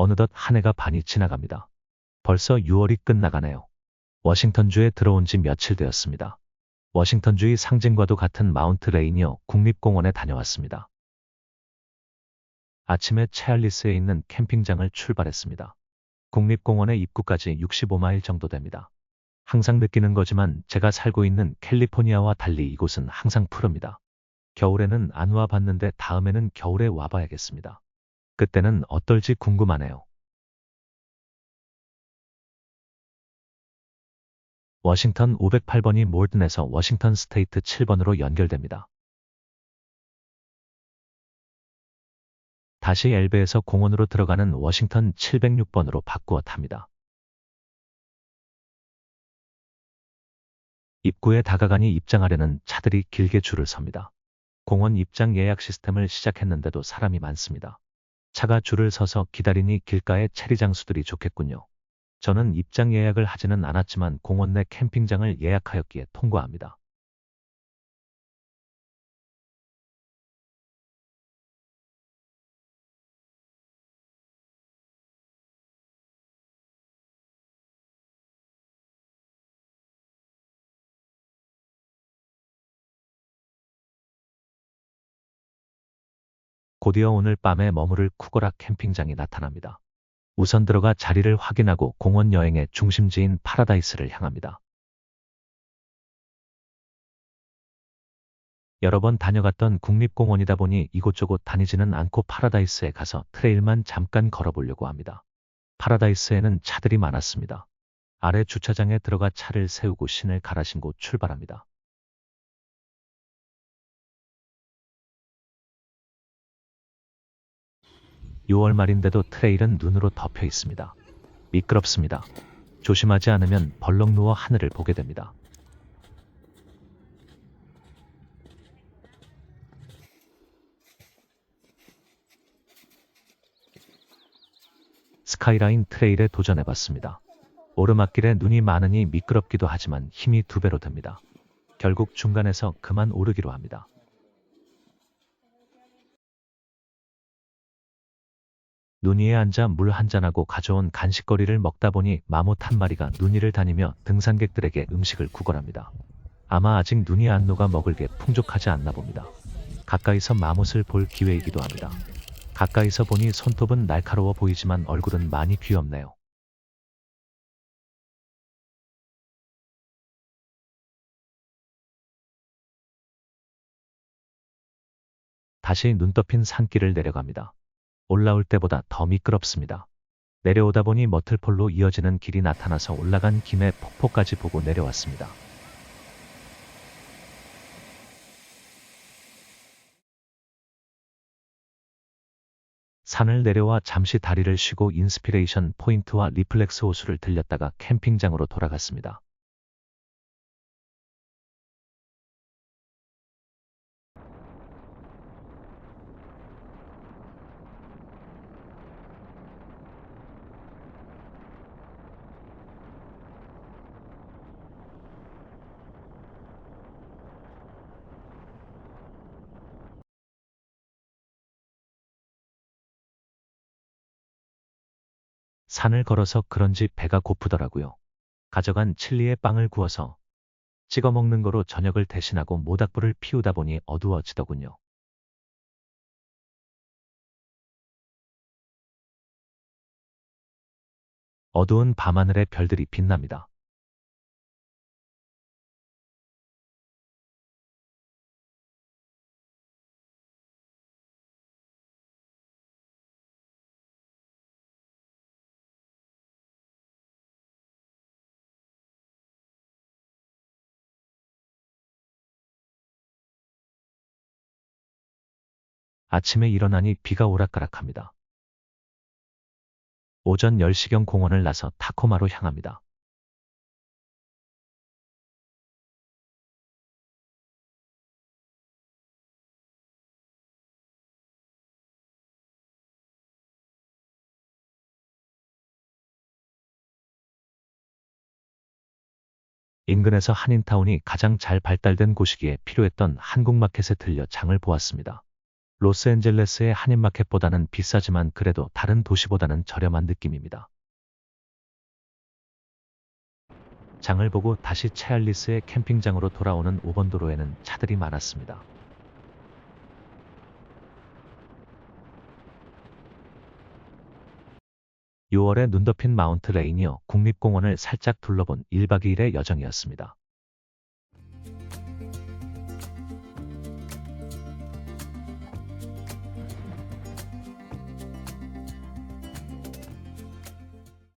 어느덧 한 해가 반이 지나갑니다. 벌써 6월이 끝나가네요. 워싱턴주에 들어온 지 며칠 되었습니다. 워싱턴주의 상징과도 같은 마운트 레이니어 국립공원에 다녀왔습니다. 아침에 체알리스에 있는 캠핑장을 출발했습니다. 국립공원의 입구까지 65마일 정도 됩니다. 항상 느끼는 거지만 제가 살고 있는 캘리포니아와 달리 이곳은 항상 푸릅니다. 겨울에는 안 와봤는데 다음에는 겨울에 와봐야겠습니다. 그때는 어떨지 궁금하네요. 워싱턴 508번이 몰든에서 워싱턴 스테이트 7번으로 연결됩니다. 다시 엘베에서 공원으로 들어가는 워싱턴 706번으로 바꾸어 탑니다. 입구에 다가가니 입장하려는 차들이 길게 줄을 섭니다. 공원 입장 예약 시스템을 시작했는데도 사람이 많습니다. 차가 줄을 서서 기다리니 길가에 체리 장수들이 좋겠군요. 저는 입장 예약을 하지는 않았지만 공원 내 캠핑장을 예약하였기에 통과합니다. 곧이어 오늘 밤에 머무를 쿠거라 캠핑장이 나타납니다. 우선 들어가 자리를 확인하고 공원 여행의 중심지인 파라다이스를 향합니다. 여러 번 다녀갔던 국립공원이다 보니 이곳저곳 다니지는 않고 파라다이스에 가서 트레일만 잠깐 걸어보려고 합니다. 파라다이스에는 차들이 많았습니다. 아래 주차장에 들어가 차를 세우고 신을 갈아 신고 출발합니다. (6월) 말인데도 트레일은 눈으로 덮여 있습니다. 미끄럽습니다. 조심하지 않으면 벌렁 누워 하늘을 보게 됩니다. 스카이라인 트레일에 도전해봤습니다. 오르막길에 눈이 많으니 미끄럽기도 하지만 힘이 두 배로 듭니다. 결국 중간에서 그만 오르기로 합니다. 눈 위에 앉아 물 한잔하고 가져온 간식거리를 먹다 보니 마못 한 마리가 눈 위를 다니며 등산객들에게 음식을 구걸합니다. 아마 아직 눈이 안 녹아 먹을 게 풍족하지 않나 봅니다. 가까이서 마못을 볼 기회이기도 합니다. 가까이서 보니 손톱은 날카로워 보이지만 얼굴은 많이 귀엽네요. 다시 눈 덮인 산길을 내려갑니다. 올라올 때보다 더 미끄럽습니다. 내려오다 보니 머틀폴로 이어지는 길이 나타나서 올라간 김에 폭포까지 보고 내려왔습니다. 산을 내려와 잠시 다리를 쉬고 인스피레이션 포인트와 리플렉스 호수를 들렸다가 캠핑장으로 돌아갔습니다. 산을 걸어서 그런지 배가 고프더라고요. 가져간 칠리에 빵을 구워서 찍어 먹는 거로 저녁을 대신하고 모닥불을 피우다 보니 어두워지더군요. 어두운 밤하늘에 별들이 빛납니다. 아침에 일어나니 비가 오락가락합니다. 오전 10시경 공원을 나서 타코마로 향합니다. 인근에서 한인타운이 가장 잘 발달된 곳이기에 필요했던 한국마켓에 들려 장을 보았습니다. 로스앤젤레스의 한인마켓보다는 비싸지만 그래도 다른 도시보다는 저렴한 느낌입니다. 장을 보고 다시 체알리스의 캠핑장으로 돌아오는 5번 도로에는 차들이 많았습니다. (6월에) 눈 덮인 마운트 레이니어 국립공원을 살짝 둘러본 1박 2일의 여정이었습니다.